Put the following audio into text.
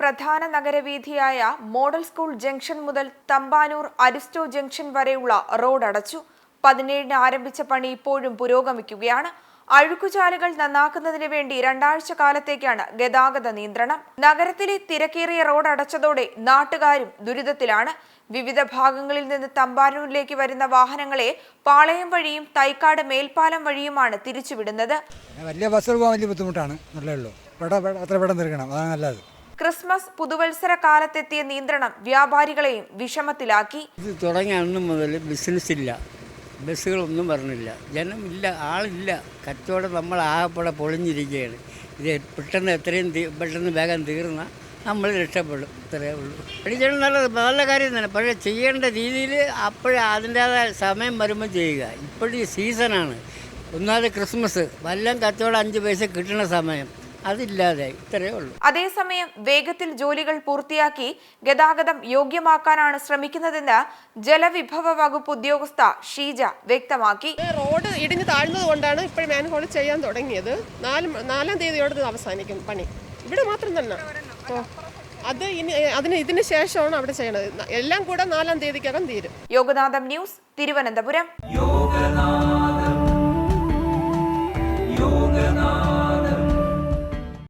പ്രധാന നഗരവീഥിയായ model school junction മുതൽ Thampanoor Aristo junction വരെയുള്ള റോഡ് അടച്ചു. പതിനേഴിന് ആരംഭിച്ച പണി ഇപ്പോഴും പുരോഗമിക്കുകയാണ്. അഴുക്കുചാലുകൾ നന്നാക്കുന്നതിന് വേണ്ടി രണ്ടാഴ്ച കാലത്തേക്കാണ് ഗതാഗത നിയന്ത്രണം. നഗരത്തിലെ തിരക്കേറിയ റോഡ് അടച്ചതോടെ നാട്ടുകാരും ദുരിതത്തിലാണ്. വിവിധ ഭാഗങ്ങളിൽ നിന്ന് തമ്പാനൂരിലേക്ക് വരുന്ന വാഹനങ്ങളെ പാളയം വഴിയും തൈക്കാട് മേൽപ്പാലം വഴിയുമാണ് തിരിച്ചുവിടുന്നത്. വലിയ ബസ്സുകൾ വലിയ ബുദ്ധിമുട്ടാണ്. നല്ലതേ ഉള്ളൂ ഇവിടെ ഇവിടെ അത്ര പെട്ടെന്ന് അതാണ് നല്ലത്. ക്രിസ്മസ് പുതുവത്സര കാലത്തെത്തിയ നിയന്ത്രണം വ്യാപാരികളെയും വിഷമത്തിലാക്കി. ഇത് തുടങ്ങിയ അന്ന് മുതൽ ബിസിനസ് ഇല്ല. ബസ്സുകളൊന്നും വരണില്ല. ജനമില്ല ആളില്ല. കച്ചവടം നമ്മൾ ആകെപ്പെടെ പൊളിഞ്ഞിരിക്കുകയാണ്. ഇത് പെട്ടെന്ന് എത്രയും പെട്ടെന്ന് വേഗം തീർന്നാൽ നമ്മൾ രക്ഷപ്പെടും. ഇത്രയേ ഉള്ളൂ. പഠിച്ചാൽ നല്ലത് നല്ല കാര്യം തന്നെ. പക്ഷേ ചെയ്യേണ്ട രീതിയിൽ അപ്പോഴേ അതിന്റേതായ സമയം വരുമ്പോൾ ചെയ്യുക. ഇപ്പോഴും സീസണാണ് ഒന്നാമത് ക്രിസ്മസ്. വല്ലം കച്ചവടം അഞ്ച് പൈസ കിട്ടുന്ന സമയം. അതില്ലാതെ ഇത്രയേ ഉള്ളൂ. അതേസമയം വേഗത്തിൽ ജോലികൾ പൂർത്തിയാക്കി ഗതാഗതം യോഗ്യമാക്കാനാണ് ശ്രമിക്കുന്നതെന്ന് ജലവിഭവ വകുപ്പ് ഉദ്യോഗസ്ഥ ഷീജ വ്യക്തമാക്കി. റോഡ് ഇടിഞ്ഞു താഴ്ന്നത് കൊണ്ടാണ് ഇപ്പോൾ മാൻഹോൾ ചെയ്യാൻ തുടങ്ങിയത്. നാല് നാലാം തീയതിയോടെ അവസാനിക്കും പണി. ഇവിടെ മാത്രം തന്നെ. അത് ഇനി അതിന് ഇതിന് ശേഷമാണ് അവിടെ ചെയ്യണത്. എല്ലാം കൂടെ നാലാം തീയതിക്കകം തീരും. യോഗനാഥം ന്യൂസ് തിരുവനന്തപുരം.